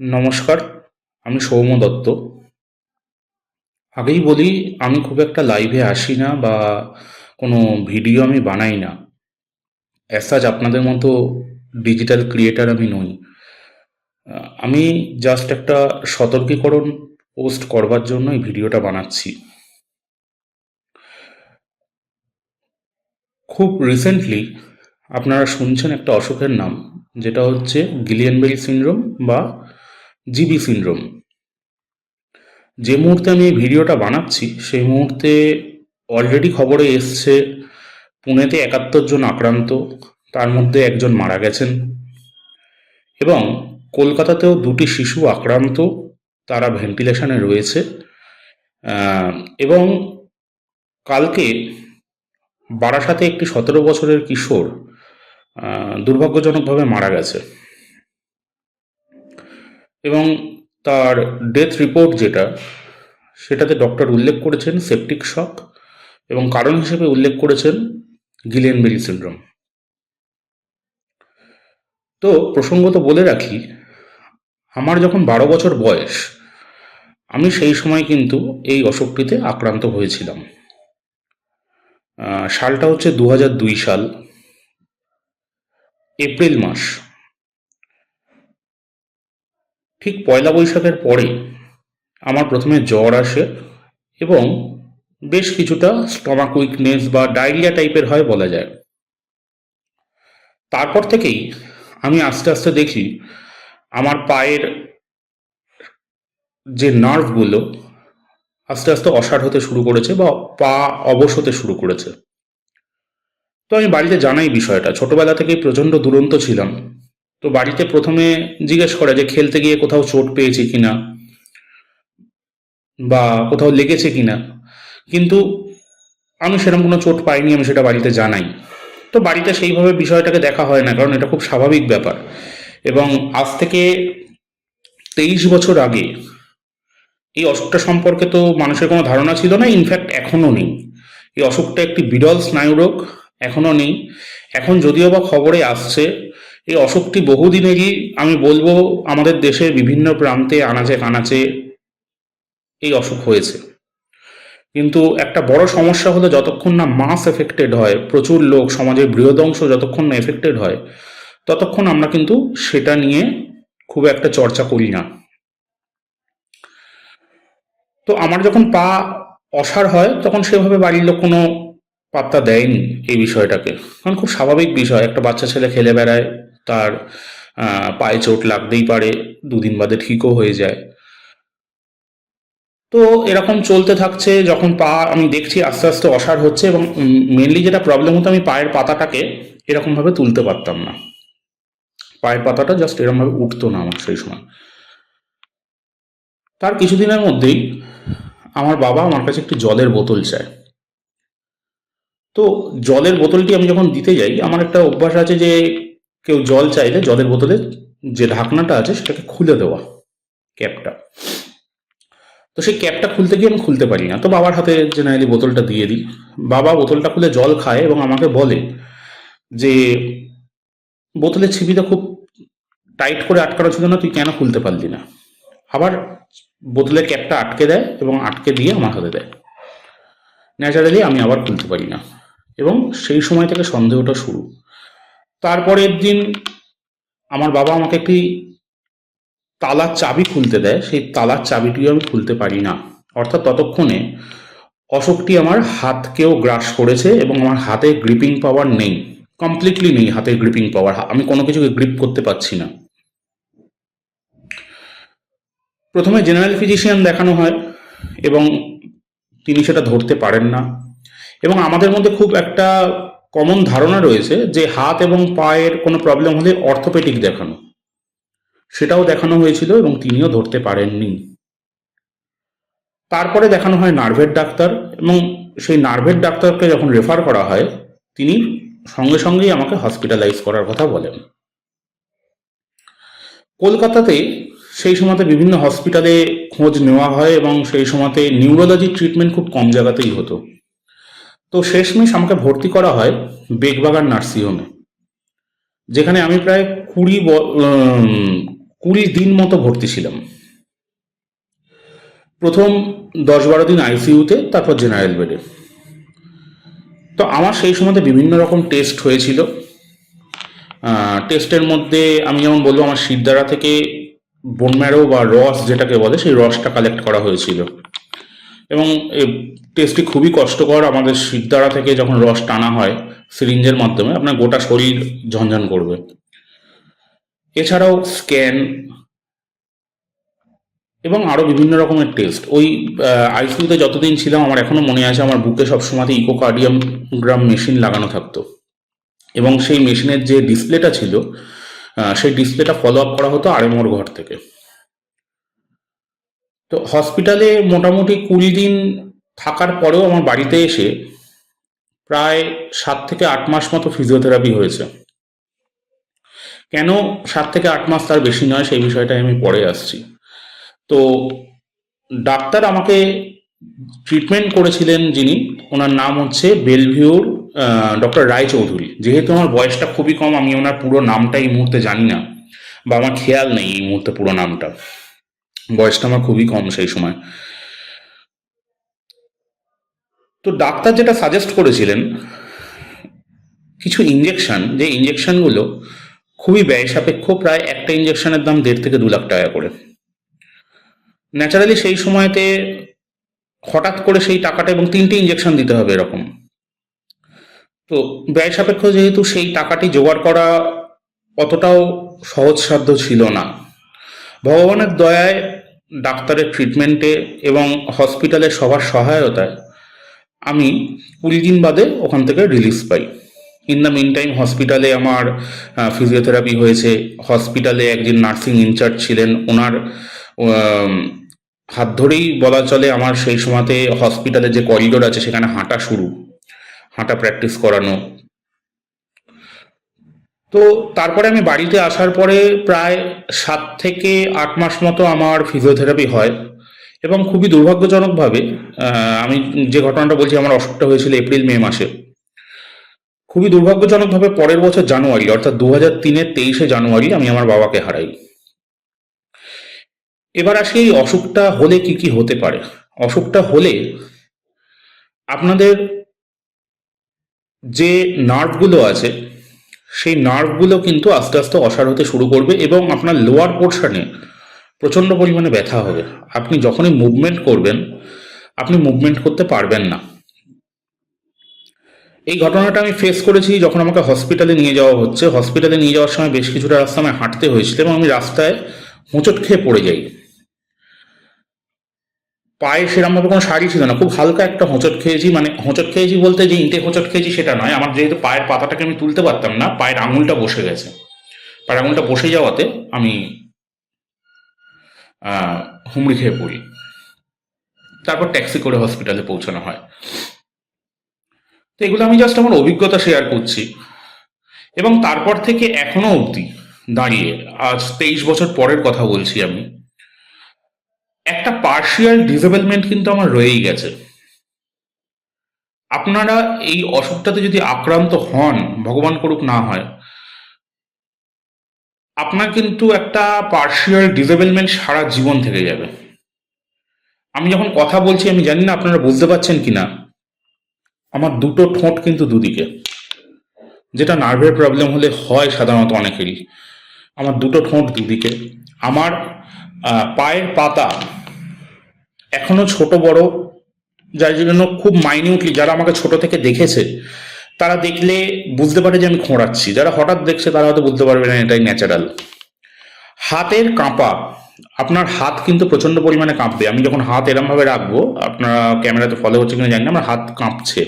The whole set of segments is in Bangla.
নমস্কার, আমি সৌম দত্ত। আগেই বলি, আমি খুব একটা লাইভে আসি না বা কোনো ভিডিও আমি বানাই না। অ্যাসাজ আপনাদের মতো ডিজিটাল ক্রিয়েটার আমি নই। আমি জাস্ট একটা সতর্কীকরণ পোস্ট করবার জন্য এই ভিডিওটা বানাচ্ছি। খুব রিসেন্টলি আপনারা শুনছেন একটা অসুখের নাম, যেটা হচ্ছে গিলিয়ানবেরি সিনড্রোম বা জিবি সিন্ড্রোম। যে মুহূর্তে আমি এই ভিডিওটা বানাচ্ছি, সেই মুহূর্তে অলরেডি খবরে এসছে, পুনেতে একাত্তর জন আক্রান্ত, তার মধ্যে একজন মারা গেছেন এবং কলকাতাতেও দুটি শিশু আক্রান্ত, তারা ভেন্টিলেশনে রয়েছে। এবং কালকে বারাসাতে একটি সতেরো বছরের কিশোর দুর্ভাগ্যজনকভাবে মারা গেছে। এবং তার ডেথ রিপোর্ট যেটা, সেটাতে ডক্টর উল্লেখ করেছেন সেপটিক শক এবং কারণ হিসেবে উল্লেখ করেছেন গিলেনবেরি সিন্ড্রোম তো প্রসঙ্গত বলে রাখি, আমার যখন বারো বছর বয়স, আমি সেই সময় কিন্তু এই অসুখটিতে আক্রান্ত হয়েছিলাম। সালটা হচ্ছে দু সাল, এপ্রিল মাস। ঠিক পয়লা বৈশাখের পরে আমার প্রথমে জ্বর আসে এবং বেশ কিছুটা স্টমাক উইকনেস বা ডায়রিয়া টাইপের হয় বলা যায়। তারপর থেকেই আমি আস্তে আস্তে দেখি আমার পায়ের যে নার্ভগুলো আস্তে আস্তে অসাড় হতে শুরু করেছে বা পা অবশ হতে শুরু করেছে। তো আমি বাড়িতে জানাই বিষয়টা। ছোটবেলা থেকেই প্রচণ্ড দুরন্ত ছিলাম। তো বাড়িতে প্রথমে জিজ্ঞেস করে যে খেলতে গিয়ে কোথাও চোট পেয়েছি কিনা বা কোথাও লেগেছে কিনা। কিন্তু আমি সেরকম কোনো চোট পাইনি, আমি সেটা বাড়িতে জানাই। তো বাড়িতে সেইভাবে বিষয়টাকে দেখা হয় না, কারণ এটা খুব স্বাভাবিক ব্যাপার। এবং আজ থেকে তেইশ বছর আগে এই অসুখটা সম্পর্কে তো মানুষের কোনো ধারণা ছিল না, ইনফ্যাক্ট এখনও নেই। এই অসুখটা একটি বিরল স্নায়ুরোগ, এখনও নেই। এখন যদিও বা খবরে আসছে এই অসুখটি বহুদিনেরই আমি বলব আমাদের দেশের বিভিন্ন প্রান্তে আনাচে কানাচে এই অসুখ হয়েছে। কিন্তু একটা বড় সমস্যা হলো যতক্ষণ না মাস এফেক্টেড হয়, প্রচুর লোক, সমাজের বৃহদংশ যতক্ষণ না এফেক্টেড হয়, ততক্ষণ আমরা কিন্তু সেটা নিয়ে খুব একটা চর্চা করি না। তো আমার যখন পা অসাড় হয়, তখন সেভাবে বাড়ির লোক কোনো পাত্তা দেয়নি এই বিষয়টাকে। কারণ খুব স্বাভাবিক বিষয়, একটা বাচ্চা ছেলে খেলে বেড়ায় তার পায়ে চোট লাগতেই পারে, দুদিন বাদে ঠিকও হয়ে যায়। তো এরকম চলতে থাকছে, যখন পা আমি দেখছি আস্তে আস্তে অসার হচ্ছে এবং মেনলি যেটা প্রবলেম হতো আমি পায়ের পাতাটাকে এরকমভাবে তুলতে পারতাম না। পায়ের পাতাটা জাস্ট এরকমভাবে উঠতো না আমার সেই সময়। তার কিছুদিনের মধ্যেই আমার বাবা আমার কাছে একটি জলের বোতল চায়। তো জলের বোতলটি আমি যখন দিতে যাই, আমার একটা অভ্যাস আছে যে কেউ জল চাইলে জলের বোতলে যে ঢাকনাটা আছে সেটাকে খুলে দেওয়া ক্যাপটা। তো সেই ক্যাপটা খুলতে গিয়ে আমি খুলতে পারি না। তো বাবার হাতে জেনারেলি বোতলটা দিয়ে দিই। বাবা বোতলটা খুলে জল খায় এবং আমাকে বলে যে, বোতলের ছিপিটা খুব টাইট করে আটকানো ছিল না, তুই কেন খুলতে পারলি না? আবার বোতলের ক্যাপটা আটকে দেয় এবং আটকে দিয়ে আমার হাতে দেয়। ন্যাচারালি আমি আবার খুলতে পারি না। এবং সেই সময় থেকে সন্দেহটা শুরু। তারপরের দিন আমার বাবা আমাকে একটি তালার চাবি খুলতে দেয়। সেই তালার চাবিটিও আমি খুলতে পারি না। অর্থাৎ ততক্ষণে অসুখটি আমার হাতকেও গ্রাস করেছে এবং আমার হাতে গ্রিপিং পাওয়ার নেই। কমপ্লিটলি নেই হাতে গ্রিপিং পাওয়ার। আমি কোনো কিছুকে গ্রিপ করতে পারছি না। প্রথমে জেনারেল ফিজিশিয়ান দেখানো হয় এবং তিনি সেটা ধরতে পারেন না। এবং আমাদের মধ্যে খুব একটা কমন ধারণা রয়েছে যে হাত এবং পায়ের কোনো প্রবলেম হলে অর্থোপেডিক দেখানো। সেটাও দেখানো হয়েছিল এবং তিনিও ধরতে পারেননি। তারপরে দেখানো হয় নার্ভের ডাক্তার এবং সেই নার্ভের ডাক্তারকে যখন রেফার করা হয়, তিনি সঙ্গে সঙ্গেই আমাকে হসপিটালাইজ করার কথা বলেন। কলকাতাতে সেই সময়তে বিভিন্ন হসপিটালে খোঁজ নেওয়া হয় এবং সেই সময়তে নিউরোলজি ট্রিটমেন্ট খুব কম জায়গাতেই হতো। তো শেষমেশ আমাকে ভর্তি করা হয় বেগবাগান নার্সিংহোমে, যেখানে আমি প্রায় কুড়ি কুড়ি দিন মতো ভর্তি ছিলাম। প্রথম দশ বারো দিন আইসিইউতে তারপর জেনারেল বেডে। তো আমার সেই সময়তে বিভিন্ন রকম টেস্ট হয়েছিল। টেস্টের মধ্যে আমি যেমন বলব, আমার শিরদাঁড়া থেকে বোনম্যারো বা রস যেটাকে বলে, সেই রসটা কালেক্ট করা হয়েছিল। এবং টেস্টটি খুবই কষ্টকর। আমাদের শিরদাঁড়া থেকে যখন রস টানা হয় সিরিঞ্জের মাধ্যমে, আপনার গোটা শরীর ঝনঝন করবে। এছাড়াও স্ক্যান এবং আরও বিভিন্ন রকমের টেস্ট ওই আইসিউতে যতদিন ছিলাম, আমার এখনও মনে আছে, আমার বুকে সবসময় ইকোকার্ডিয়াম গ্রাম মেশিন লাগানো থাকতো। এবং সেই মেশিনের যে ডিসপ্লেটা ছিল সেই ডিসপ্লেটা ফলো আপ করা হতো আরএমওর ঘর থেকে। তো হসপিটালে মোটামুটি কুড়ি দিন থাকার পরেও আমার বাড়িতে এসে প্রায় সাত থেকে আট মাস মতো ফিজিওথেরাপি হয়েছে। কেন সাত থেকে আট মাস তার বেশি নয় সেই বিষয়টায় আমি পরে আসছি। তো ডাক্তার আমাকে ট্রিটমেন্ট করেছিলেন যিনি, ওনার নাম হচ্ছে বেলভিউর ডক্টর রায়চৌধুরী যেহেতু আমার বয়সটা খুবই কম, আমি ওনার পুরো নামটা এই মুহূর্তে জানি না, বা আমার খেয়াল নেই এই মুহূর্তে পুরো নামটা। বয়সটা আমার খুবই কম সেই সময়। তো ডাক্তার যেটা সাজেস্ট করেছিলেন, কিছু ইঞ্জেকশন যে ইঞ্জেকশনগুলো খুবই ব্যয় সাপেক্ষ, প্রায় একটা ইঞ্জেকশনের দাম দেড় থেকে দু লাখ টাকা করে। ন্যাচারালি সেই সময়তে হঠাৎ করে সেই টাকাটা এবং তিনটে ইঞ্জেকশন দিতে হবে এরকম। তো ব্যয় সাপেক্ষ যেহেতু সেই টাকাটি জোগাড় করা অতটাও সহজসাধ্য ছিল না। ভগবানের দয়ায় ডাক্তারের ট্রিটমেন্টে এবং হসপিটালের সবার সহায়তায় আমি কুড়ি দিন বাদে ওখান থেকে রিলিজ পাই। ইন দ্য মিন টাইম হসপিটালে আমার ফিজিওথেরাপি হয়েছে। হসপিটালে একজন নার্সিং ইনচার্জ ছিলেন। ওনার হাত ধরেই বলা চলে আমার সেই সময়তে হসপিটালে যে করিডোর আছে, সেখানে হাঁটা শুরু। হাঁটা প্র্যাকটিস করানো। তো তারপরে আমি বাড়িতে আসার পরে প্রায় সাত থেকে আট মাস মতো আমার ফিজিওথেরাপি হয়। এবং খুবই দুর্ভাগ্যজনকভাবে আমি যে ঘটনাটা বলছি আমার অসুখটা হয়েছিল এপ্রিল, মে মাসে। খুবই দুর্ভাগ্যজনকভাবে পরের বছর জানুয়ারি, অর্থাৎ দু হাজার তিনের তেইশে জানুয়ারি আমি আমার বাবাকে হারাই। এবার আসি এই অসুখটা হলে কি কি হতে পারে? অসুখটা হলে আপনাদের যে নার্ভগুলো আছে, সেই নার্ভগুলো কিন্তু আস্তে আস্তে অসার হতে শুরু করবে এবং আপনার লোয়ার পোর্শনে প্রচণ্ড পরিমাণে ব্যথা হবে। আপনি যখনই মুভমেন্ট করবেন, আপনি মুভমেন্ট করতে পারবেন না। এই ঘটনাটা আমি ফেস করেছি যখন আমাকে হসপিটালে নিয়ে যাওয়া হচ্ছে। হসপিটালে নিয়ে যাওয়ার সময় বেশ কিছুটা রাস্তা আমায় হাঁটতে হয়েছিল এবং আমি রাস্তায় হোঁচট খেয়ে পড়ে যাই। পায়ে সেরকমভাবে কোনো শাড়ি ছিল না, খুব হালকা একটা হোঁচট খেয়েছি। মানে হোঁচট খেয়েছি বলতে যে ইঁটে হোঁচট খেয়েছি সেটা নয়। আমার যেহেতু পায়ের পাতাটাকে আমি তুলতে পারতাম না, পায়ের আঙুলটা বসে গেছে। পায়ের আঙুলটা বসে যাওয়াতে আমি হুমড়ি খেয়ে পড়ি। তারপর ট্যাক্সি করে হসপিটালে পৌঁছানো হয়। তো এগুলো আমি জাস্ট আমার অভিজ্ঞতা শেয়ার করছি। এবং তারপর থেকে এখনও অবধি দাঁড়িয়ে, আজ তেইশ বছর পরের কথা বলছি আমি, একটা পার্শিয়াল ডিসেবলমেন্ট কিন্তু আমার রয়েই গেছে। আপনারা এই অসুখটাতে যদি আক্রান্ত হন, ভগবান করুক না হয় আপনার কিন্তু একটা পার্শিয়াল ডিসেবলমেন্ট সারা জীবন থেকে যাবে। আমি যখন কথা বলছি, আমি জানি না আপনারা বুঝতে পারছেন কি না আমার দুটো ঠোঁট কিন্তু দুদিকে। যেটা নার্ভের প্রবলেম হলে হয় সাধারণত অনেকেরই। আমার দুটো ঠোঁট দুদিকে। আমার পায়ের পাতা এখনও ছোট বড়, যার জন্য খুব মাইনিউটলি যারা আমাকে ছোট থেকে দেখেছে তারা দেখলে বুঝতে পারে যে আমি খোঁড়াচ্ছি। যারা হঠাৎ দেখছে তারা হয়তো বুঝতে পারবে না এটাই ন্যাচারাল হাতের কাঁপা। আপনার হাত কিন্তু প্রচণ্ড পরিমাণে কাঁপবে। আমি যখন হাত এরমভাবে রাখব, আপনারা ক্যামেরাতে ফলো হচ্ছে কিনা জানি না, আমার হাত কাঁপছে।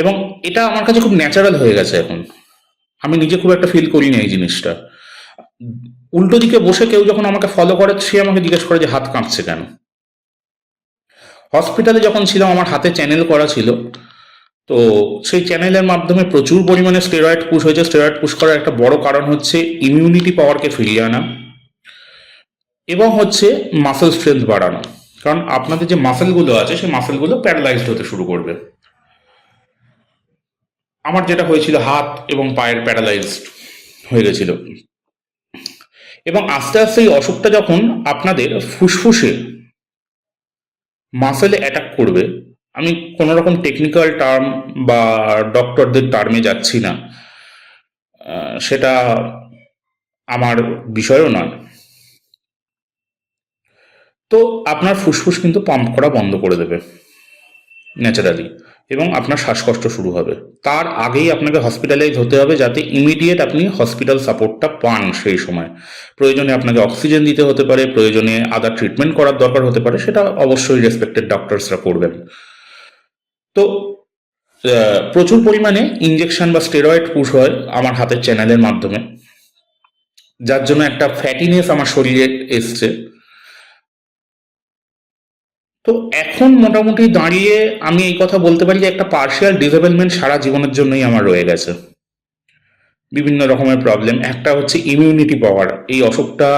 এবং এটা আমার কাছে খুব ন্যাচারাল হয়ে গেছে এখন। আমি নিজে খুব একটা ফিল করি না এই জিনিসটা। উল্টো দিকে বসে কেউ যখন আমাকে ফলো করে, সে আমাকে জিজ্ঞেস করে যে হাত কাঁপছে কেন? হসপিটালে যখন ছিলাম, আমার হাতে চ্যানেল করা ছিল। তো সেই চ্যানেলের মাধ্যমে প্রচুর পরিমাণে স্টেরয়েড পুশ হয়েছে। স্টেরয়েড পুশ করার একটা বড় কারণ হচ্ছে ইমিউনিটি পাওয়ারকে ফিরিয়ে আনা এবং হচ্ছে মাসেল স্ট্রেংথ বাড়ানো। কারণ আপনাদের যে মাসেলগুলো আছে, সেই মাসেলগুলো প্যারালাইজড হতে শুরু করবে। আমার যেটা হয়েছিল, হাত এবং পায়ের প্যারালাইজড হয়ে গেছিল। এবং আস্তে আস্তে এই অসুখটা যখন আপনাদের ফুসফুসে মাসেলে অ্যাটাক করবে আমি কোনো রকম টেকনিক্যাল টার্ম বা ডক্টরদের টার্মে যাচ্ছি না। সেটা আমার বিষয়ও নয়। তো আপনার ফুসফুস কিন্তু পাম্প করা বন্ধ করে দেবে ন্যাচারালি এবং আপনার শ্বাসকষ্ট শুরু হবে। তার আগেই আপনাকে হসপিটালাইজ হতে হবে যাতে ইমিডিয়েট আপনি হসপিটাল সাপোর্টটা পান সেই সময়। প্রয়োজনে আপনাকে অক্সিজেন দিতে হতে পারে, প্রয়োজনে আদার ট্রিটমেন্ট করার দরকার হতে পারে, সেটা অবশ্যই রেসপেক্টেড ডক্টরসরা করবেন। তো প্রচুর পরিমাণে ইঞ্জেকশন বা স্টেরয়েড পুশ হয় আমার হাতের চ্যানেলের মাধ্যমে। যার জন্য একটা ফ্যাটিনেস আমার শরীরে এসছে। তো এখন মোটামুটি দাঁড়িয়ে আমি এই কথা বলতে পারি যে একটা পার্শিয়াল ডিসেবলমেন্ট সারা জীবনের জন্যই আমার রয়ে গেছে। বিভিন্ন রকমের প্রবলেম একটা হচ্ছে ইমিউনিটি পাওয়ার এই অসুখটা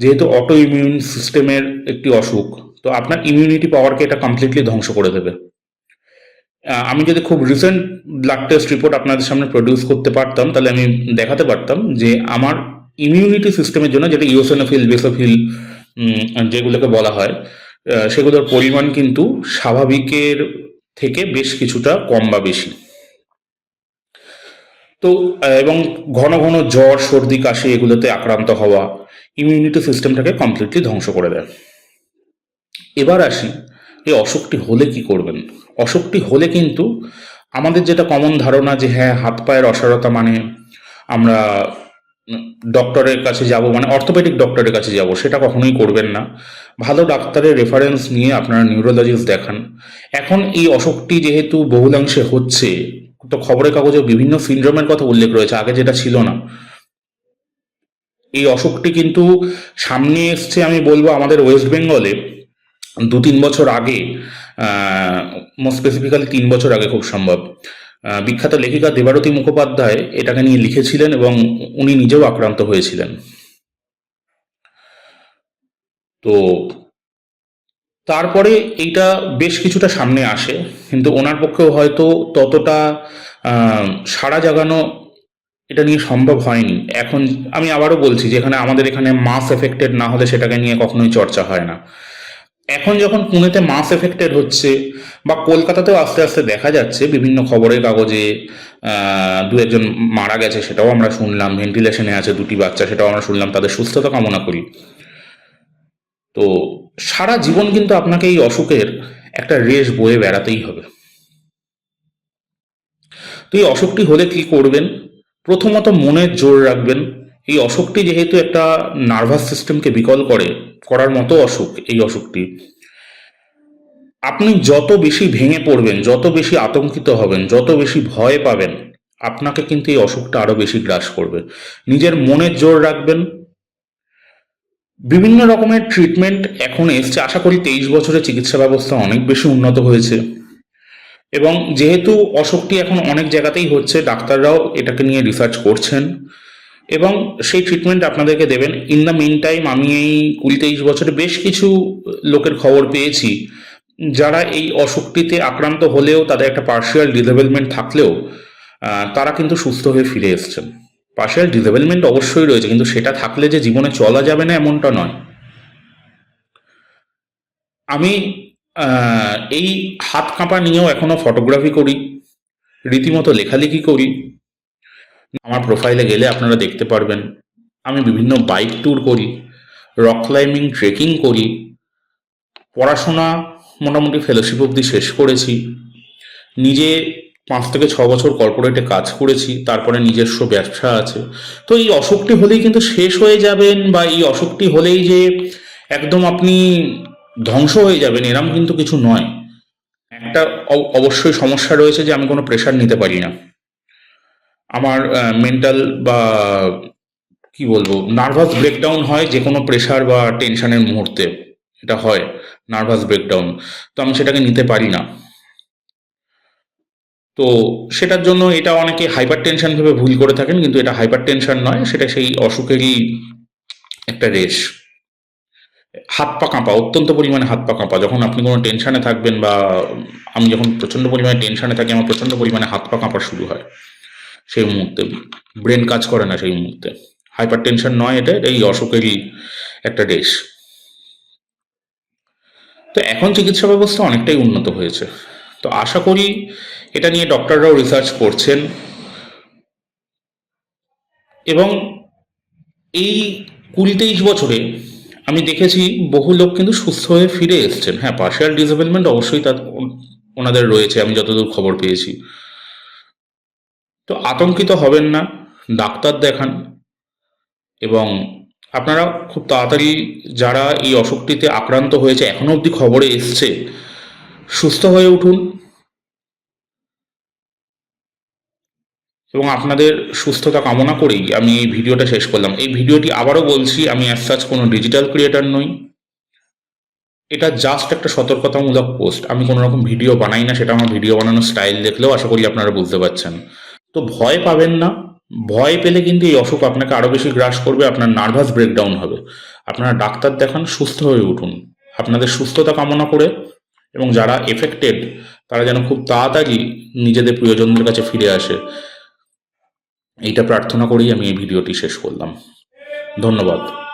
যেহেতু অটো ইমিউন সিস্টেমের একটি অসুখ, তো আপনার ইমিউনিটি পাওয়ারকে এটা কমপ্লিটলি ধ্বংস করে দেবে। আমি যদি খুব রিসেন্ট ব্লাড টেস্ট রিপোর্ট আপনাদের সামনে প্রডিউস করতে পারতাম, তাহলে আমি দেখাতে পারতাম যে আমার ইমিউনিটি সিস্টেমের জন্য যেটা ইওসেনোফিল বেসোফিল যেগুলোকে বলা হয় সেগুলোর পরিমাণ কিন্তু স্বাভাবিকের থেকে বেশ কিছুটা কম বা বেশি। তো এবং ঘন ঘন জ্বর, সর্দি, কাশি এগুলোতে আক্রান্ত হওয়া ইমিউনিটি সিস্টেমটাকে কমপ্লিটলি ধ্বংস করে দেয়। এবার আসি, এই অসুখটি হলে কি করবেন? অসুখটি হলে কিন্তু আমাদের যেটা কমন ধারণা যে হ্যাঁ হাত পায়ের অসারতা মানে আমরা ডক্টরের কাছে যাব মানে অর্থোপেডিক ডক্টরের কাছে যাব, সেটা কখনোই করবেন না। ভালো ডাক্তারের রেফারেন্স নিয়ে আপনারা নিউরোলজিস্ট দেখান। এখন এই অসুখটি যেহেতু বহুলাংশে হচ্ছে, তো খবরের কাগজে বিভিন্ন সিন্ড্রোমের কথা উল্লেখ রয়েছে, আগে যেটা ছিল না। এই অসুখটি কিন্তু সামনে এসছে, আমি বলব আমাদের ওয়েস্ট বেঙ্গলে দু তিন বছর আগে মোস্ট স্পেসিফিক্যালি তিন বছর আগে খুব সম্ভব। বিখ্যাত লেখিকা দেবারতী মুখোপাধ্যায় এটাকে নিয়ে লিখেছিলেন এবং উনি নিজেও আক্রান্ত হয়েছিলেন। তো তারপরে এইটা বেশ কিছুটা সামনে আসে, কিন্তু ওনার পক্ষেও হয়তো ততটা সাড়া জাগানো এটা নিয়ে সম্ভব হয়নি। এখন আমি আবারও বলছি, যেখানে আমাদের এখানে মাস এফেক্টেড না হলে সেটাকে নিয়ে কখনোই চর্চা হয় না। এখন যখন পুনেতে মাস এফেক্টেড হচ্ছে বা কলকাতাতেও আস্তে আস্তে দেখা যাচ্ছে বিভিন্ন খবরের কাগজে দু একজন মারা গেছে সেটাও আমরা শুনলাম ভেন্টিলেশনে আছে দুটি বাচ্চা সেটাও আমরা শুনলাম, তাদের সুস্থতা কামনা করি। তো সারা জীবন কিন্তু আপনাকে এই অসুখের একটা রেশ বয়ে বেড়াতেই হবে। তো এই অসুখটি হলে কি করবেন? প্রথমত মনের জোর রাখবেন এই অসুখটি যেহেতু একটা নার্ভাস সিস্টেমকে বিকল করে, করার মতো অসুখ এই অসুখটি। আপনি যত বেশি ভেঙে পড়বেন, যত বেশি আতঙ্কিত হবেন, যত বেশি ভয় পাবেন, আপনাকে কিন্তু এই অসুখটা আরও বেশি গ্রাস করবে। নিজের মনের জোর রাখবেন। বিভিন্ন রকমের ট্রিটমেন্ট এখন এসছে। আশা করি তেইশ বছরের চিকিৎসা ব্যবস্থা অনেক বেশি উন্নত হয়েছে। এবং যেহেতু অসুখটি এখন অনেক জায়গাতেই হচ্ছে, ডাক্তাররাও এটাকে নিয়ে রিসার্চ করছেন। এবং সেই ট্রিটমেন্ট আপনাদেরকে দেবেন। ইন দ্য মেন টাইম আমি এই কুড়ি তেইশ বছরে বেশ কিছু লোকের খবর পেয়েছি। যারা এই অসুখটিতে আক্রান্ত হলেও তাদের একটা পার্শিয়াল ডিসেবলমেন্ট থাকলেও তারা কিন্তু সুস্থ হয়ে ফিরে এসছেন। পার্শিয়াল ডিসেবলমেন্ট অবশ্যই রয়েছে, কিন্তু সেটা থাকলে যে জীবনে চলা যাবে না এমনটা নয়। আমি এই হাত কাঁপা নিয়েও এখনও ফটোগ্রাফি করি, রীতিমতো লেখালেখি করি আমার প্রোফাইলে গেলে আপনারা দেখতে পারবেন। আমি বিভিন্ন বাইক ট্যুর করি রক ক্লাইম্বিং ট্রেকিং করি। পড়াশোনা মোটামুটি ফেলোশিপ অবধি শেষ করেছি। নিজে পাঁচ থেকে ছ বছর কর্পোরেটে কাজ করেছি, তারপরে নিজস্ব ব্যবসা আছে। তো এই অসুখটি হলেই কিন্তু শেষ হয়ে যাবেন বা এই অসুখটি হলেই যে একদম আপনি ধ্বংস হয়ে যাবেন, এরম কিন্তু কিছু নয়। একটা অবশ্যই সমস্যা রয়েছে যে আমি কোনো প্রেশার নিতে পারি না। আমার মেন্টাল বা, কি বলব নার্ভাস ব্রেকডাউন হয় যে কোনো প্রেশার বা টেনশনের মুহূর্তে। এটা হয় নার্ভাস ব্রেকডাউন তো আমি সেটাকে নিতে পারি না। তো সেটার জন্য এটা অনেকে হাইপার টেনশন ভেবে ভুল করে থাকেন, কিন্তু এটা হাইপার টেনশন নয়, সেটা সেই অসুখেরই একটা রেশ হাত পা কাঁপা, অত্যন্ত পরিমাণে হাত পা কাঁপা। যখন আপনি কোনো টেনশনে থাকবেন বা আমি যখন প্রচণ্ড পরিমাণে টেনশনে থাকি, আমার প্রচণ্ড পরিমাণে হাত পা কাঁপা শুরু হয়। সেই মুহূর্তে। ব্রেন কাজ করে না সেই মুহূর্তে। হাইপার টেনশন নয় এটা এই অসুখেরই একটা দেশ। তো এখন চিকিৎসা ব্যবস্থা অনেকটাই উন্নত হয়েছে। তো আশা করি এটা নিয়ে ডক্টররাও রিসার্চ করছেন। এবং এই কুড়ি তেইশ বছরে আমি দেখেছি বহু লোক কিন্তু সুস্থ হয়ে ফিরে এসছেন। হ্যাঁ পার্শিয়াল ডিসেবলমেন্ট অবশ্যই তার ওনাদের রয়েছে, আমি যতদূর খবর পেয়েছি। তো আতঙ্কিত হবেন না, ডাক্তার দেখান এবং আপনারা খুব তাড়াতাড়ি যারা এই অসুখটিতে আক্রান্ত হয়েছে, এখনও অবধি খবরে এসছে, সুস্থ হয়ে উঠুন এবং আপনাদের সুস্থতা কামনা করেই আমি এই ভিডিওটা শেষ করলাম। এই ভিডিওটি আবারও বলছি, আমি অ্যাজ সাচ কোনো ডিজিটাল ক্রিয়েটার নই। এটা জাস্ট একটা সতর্কতামূলক পোস্ট আমি কোনো রকম ভিডিও বানাই না, সেটা আমার ভিডিও বানানোর স্টাইল দেখলেও আশা করি আপনারা বুঝতে পারছেন। তো ভয় পাবেন না। ভয় পেলে কিন্তু এই অসুখ আপনাকে আরও বেশি গ্রাস করবে, আপনার নার্ভাস ব্রেকডাউন হবে। আপনারা ডাক্তার দেখান, সুস্থ হয়ে উঠুন। আপনাদের সুস্থতা কামনা করে এবং যারা এফেক্টেড তারা যেন খুব তাড়াতাড়ি নিজেদের প্রিয়জনদের কাছে ফিরে আসে। এইটা প্রার্থনা করেই আমি এই ভিডিওটি শেষ করলাম। ধন্যবাদ।